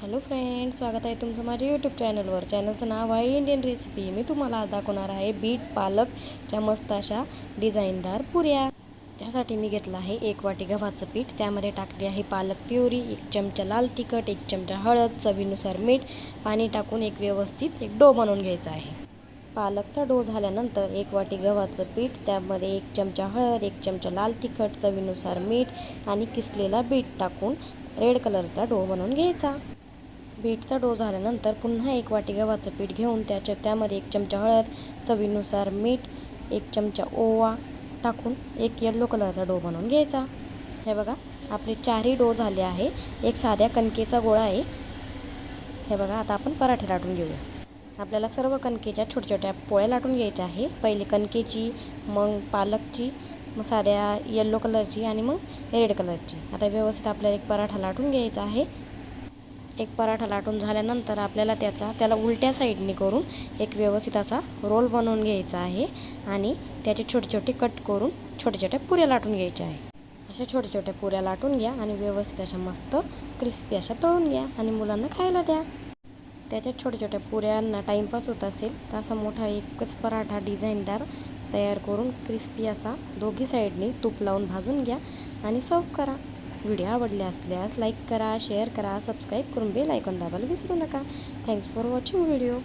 Hello friend स्वागत आहे तुमचं माझ्या यूट्यूब चॅनलवर चॅनलचं नाव आहे इंडियन रेसिपी मी तुम्हाला आज दाखवणार आहे बीट पालकच्या मस्त अशा डिझाईनदार पुऱ्या. त्यासाठी मी घेतलं आहे एक वाटी गव्हाचं पीठ. त्यामध्ये टाकली आहे पालक प्युरी एक चमचा लाल तिखट एक चमचा हळद चवीनुसार मीठ पाणी टाकून एक व्यवस्थित एक डो बनवून घ्यायचा आहे. पालकचा डो झाल्यानंतर एक वाटी गव्हाचं पीठ त्यामध्ये एक चमचा हळद एक चमचा लाल तिखट चवीनुसार मीठ आणि किसलेला बीट टाकून रेड कलरचा डो बनवून घ्यायचा. बीटचा डो झाल्यानंतर पुन्हा एक वाटी गव्हाचं पीठ घेऊन त्याच्या त्यामध्ये एक चमचा हळद चवीनुसार मीठ एक चमचा ओवा टाकून एक येल्लो कलरचा डो बनवून घ्यायचा. हे बघा आपले चारही डो झाले आहे. एक साध्या कणकेचा गोळा आहे. हे बघा आता आपण पराठे लाटून घेऊया. आपल्याला सर्व कणकेच्या छोट्या छोट्या पोळ्या लाटून घ्यायच्या आहे. पहिले कणकेची मग पालकची मग साध्या येल्लो कलरची आणि मग रेड कलरची आता व्यवस्थित आपल्याला एक पराठा लाटून घ्यायचा आहे. एक पराठा लाटून झाल्यानंतर आपल्याला त्याचा त्याला उलट्या साईडने करून एक व्यवस्थित असा रोल बनवून घ्यायचा आहे आणि त्याचे छोटे छोटे कट करून छोट्या छोट्या पुऱ्या लाटून घ्यायच्या आहे. अशा छोट्या छोट्या पुऱ्या लाटून घ्या आणि व्यवस्थित अशा मस्त क्रिस्पी अशा तळून घ्या आणि मुलांना खायला द्या. त्याच्या छोट्या छोट्या पुऱ्यांना टाईमपास होत असेल तर असा मोठा एकच पराठा डिझाईनदार तयार करून क्रिस्पी असा दोघी साईडने तूप लावून भाजून घ्या आणि सर्व करा. व्हिडिओ आवडले असल्यास लाईक करा शेअर करा सबस्क्राईब करून बेल आयकॉन दाबायला विसरू नका. Thanks for watching video